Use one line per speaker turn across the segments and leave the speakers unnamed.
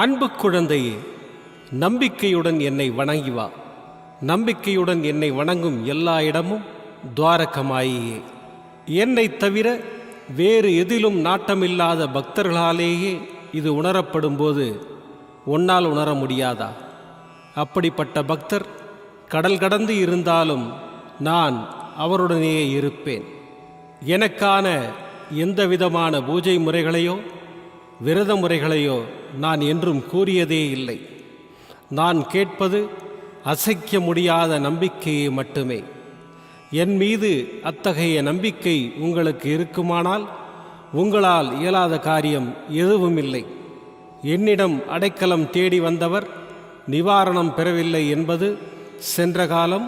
அன்பு குழந்தையே நம்பிக்கையுடன் என்னை வணங்கி வா. நம்பிக்கையுடன் என்னை வணங்கும் எல்லா இடமும் துவாரகமாயியே. என்னை தவிர வேறு எதிலும் நாட்டமில்லாத பக்தர்களாலேயே இது உணரப்படும்போது உன்னால் உணர முடியாதா? அப்படிப்பட்ட பக்தர் கடல் கடந்து இருந்தாலும் நான் அவருடனேயே இருப்பேன். எனக்கான எந்த விதமான பூஜை முறைகளையோ விரத முறைகளையோ நான் என்றும் கூறியதே இல்லை. நான் கேட்பது அசைக்க முடியாத நம்பிக்கையை மட்டுமே. என் மீது அத்தகைய நம்பிக்கை உங்களுக்கு இருக்குமானால் உங்களால் இயலாத காரியம் எதுவும் இல்லை என்னிடம் அடைக்கலம் தேடி வந்தவர் நிவாரணம் பெறவில்லை என்பது சென்ற காலம்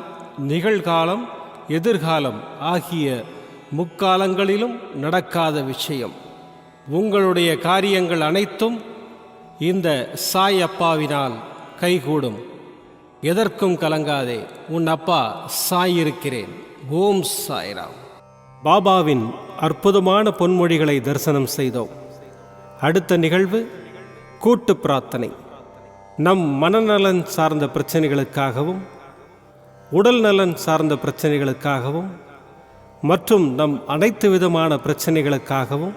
நிகழ்காலம் எதிர்காலம் ஆகிய முக்காலங்களிலும் நடக்காத விஷயம். உங்களுடைய காரியங்கள் அனைத்தும் இந்த சாய் அப்பாவினால் கைகூடும். எதற்கும் கலங்காதே உன் அப்பா சாய் இருக்கிறேன் ஓம் சாய்ராம். பாபாவின் அற்புதமான பொன்மொழிகளை தரிசனம் செய்தோம். அடுத்த நிகழ்வு கூட்டு பிரார்த்தனை. நம் மனநலன் சார்ந்த பிரச்சனைகளுக்காகவும் உடல் நலன் சார்ந்த பிரச்சனைகளுக்காகவும் மற்றும் நம் அனைத்து விதமான பிரச்சனைகளுக்காகவும்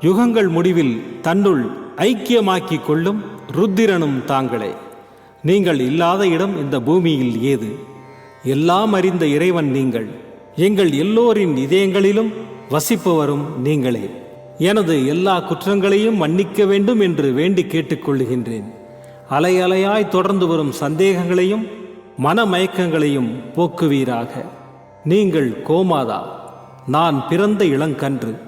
யுகங்கள் முடிவில் தன்னுள் ஐக்கியமாக்கிக் கொள்ளும் ருத்திரனும் தாங்களே. நீங்கள் இல்லாத இடம் இந்த பூமியில் ஏது? எல்லாம் அறிந்த இறைவன் நீங்கள். எங்கள் எல்லோரின் இதயங்களிலும் வசிப்பவரும் நீங்களே. எனது எல்லா குற்றங்களையும் மன்னிக்க வேண்டும் என்று வேண்டி கேட்டுக்கொள்ளுகின்றேன் அலை அலையாய் தொடர்ந்து வரும் சந்தேகங்களையும் மனமயக்கங்களையும் போக்குவீராக. நீங்கள் கோமாதா. நான் பிறந்த இளங்கன்று.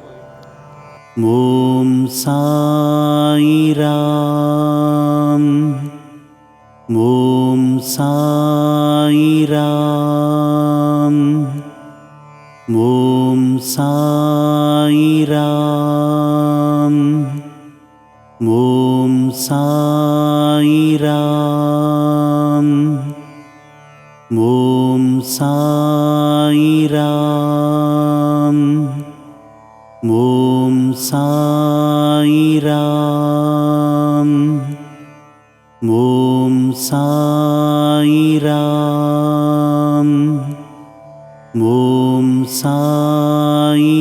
ॐ साईराम ॐ साईराम ॐ साईराम ॐ सा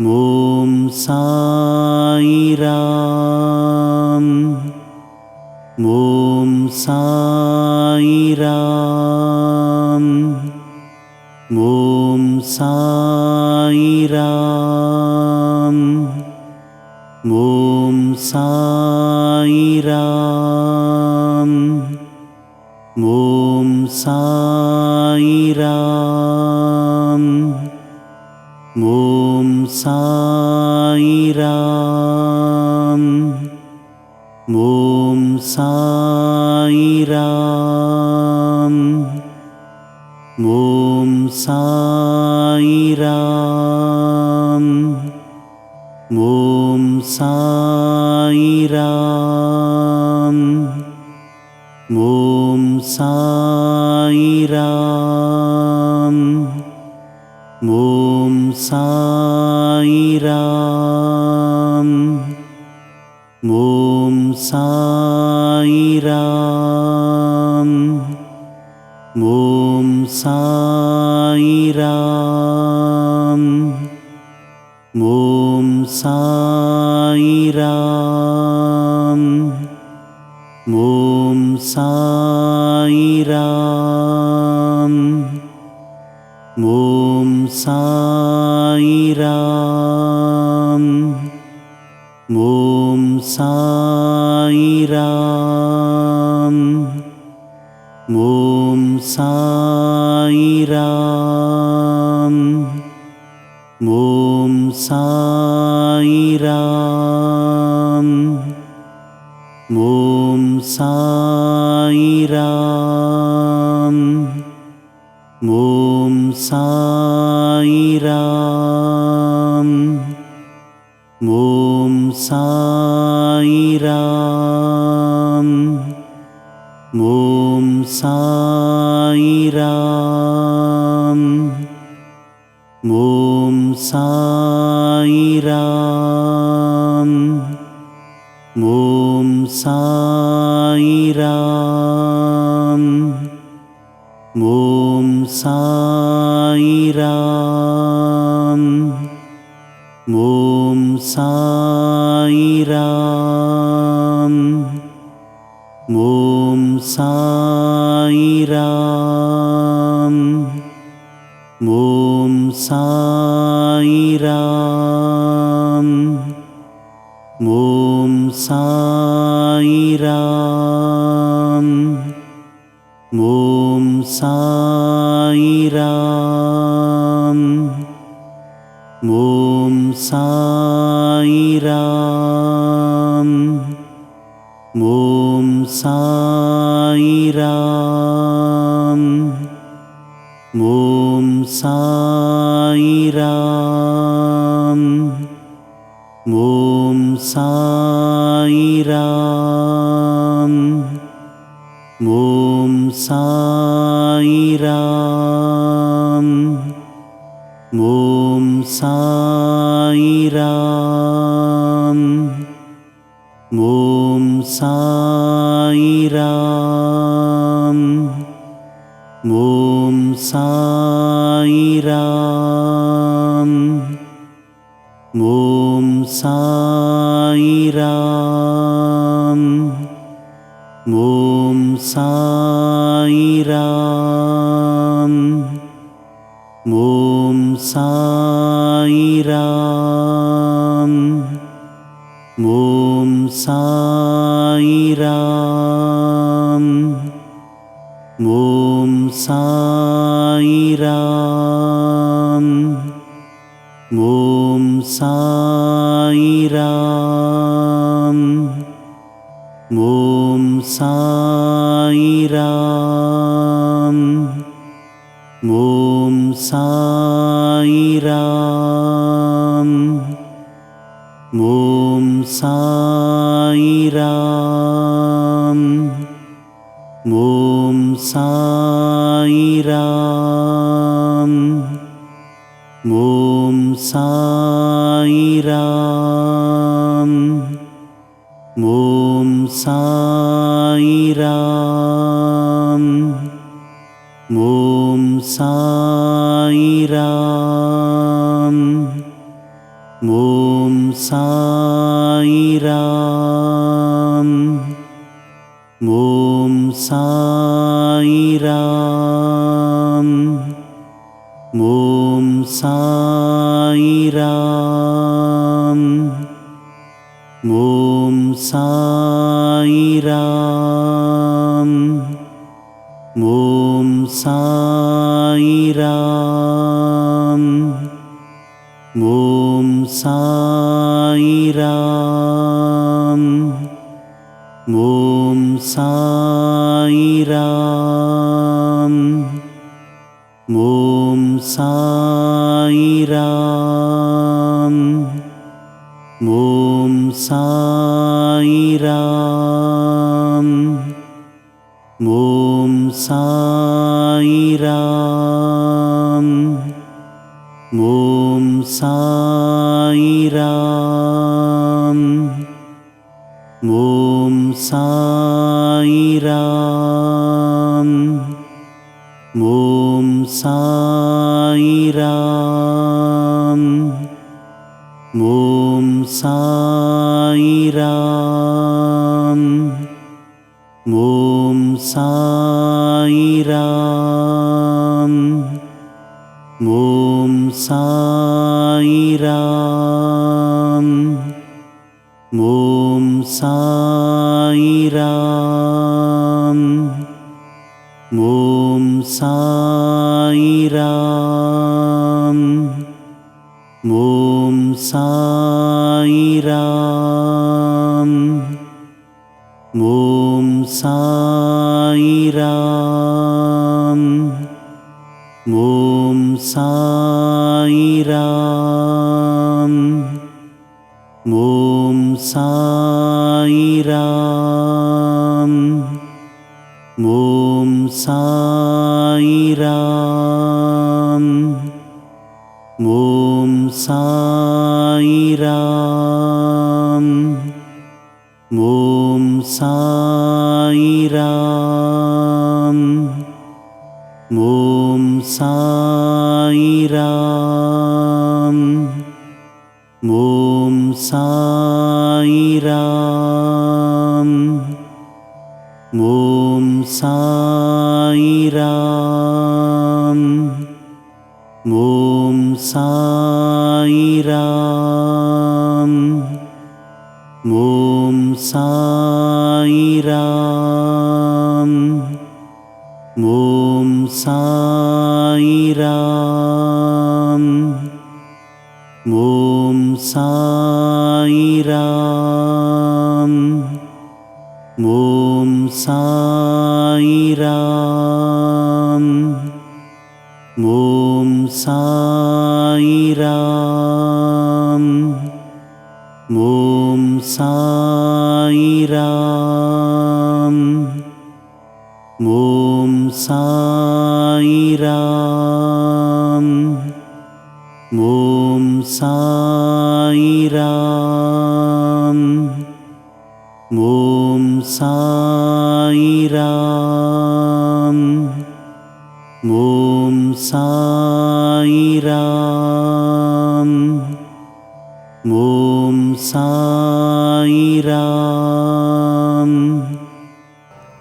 ॐ सा ॐ सा रा ओं सा साईराम ॐ साईराम ॐ साईराम ॐ साईराम ॐ साईराम ॐ सा পাইরা ओं सा मो सा ॐ सा পাইরা साईराम ॐ साईराम ॐ साईराम ॐ साईराम ॐ साईराम ॐ सा साई राम ॐ सा मो सा ॐ सा ॐ सा சாயிரா ॐ साईरा मो सा ॐ साईराम ॐ साईराम ॐ सा रा ओं सा